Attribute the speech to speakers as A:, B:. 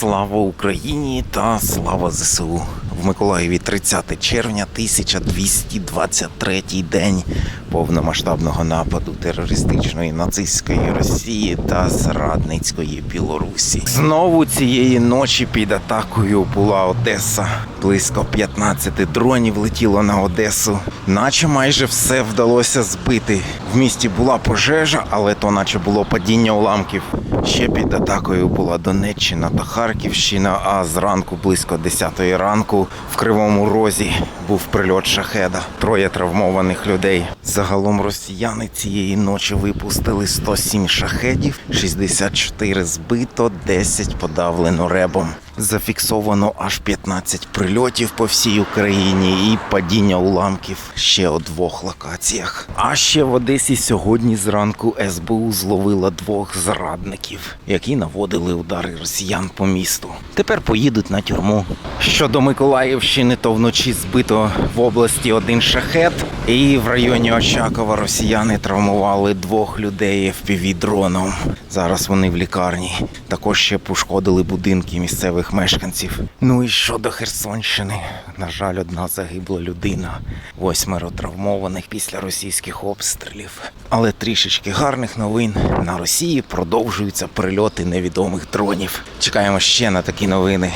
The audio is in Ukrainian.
A: Слава Україні та слава ЗСУ. В Миколаєві 30 червня 1223 день повномасштабного нападу терористичної нацистської Росії та зрадницької Білорусі. Знову цієї ночі під атакою була Одеса. Близько 15 дронів летіло на Одесу, наче майже все вдалося збити. В місті була пожежа, але то наче було падіння уламків. Ще під атакою була Донеччина та Харківщина. А зранку, близько 10 ранку, в Кривому Розі був прильот шахеда. Троє травмованих людей. Загалом росіяни цієї ночі випустили 107 шахедів, 64 збито, 10 подавлено ребом. Зафіксовано аж 15 прильотів по всій Україні і падіння уламків ще у двох локаціях. А ще в Одесі сьогодні зранку СБУ зловила двох зрадників, які наводили удари росіян по місту. Тепер поїдуть на тюрму. Щодо Миколаївщини, то вночі збито в області один шахет, і в районі Очакова росіяни травмували двох людей FPV-дроном. Зараз вони в лікарні. Також ще пошкодили будинки місцевих мешканців. Ну і щодо Херсонщини, на жаль, одна загибла людина, восьмеро травмованих після російських обстрілів. Але трішечки гарних новин на Росії продовжуються прильоти невідомих дронів. Чекаємо ще на такі новини.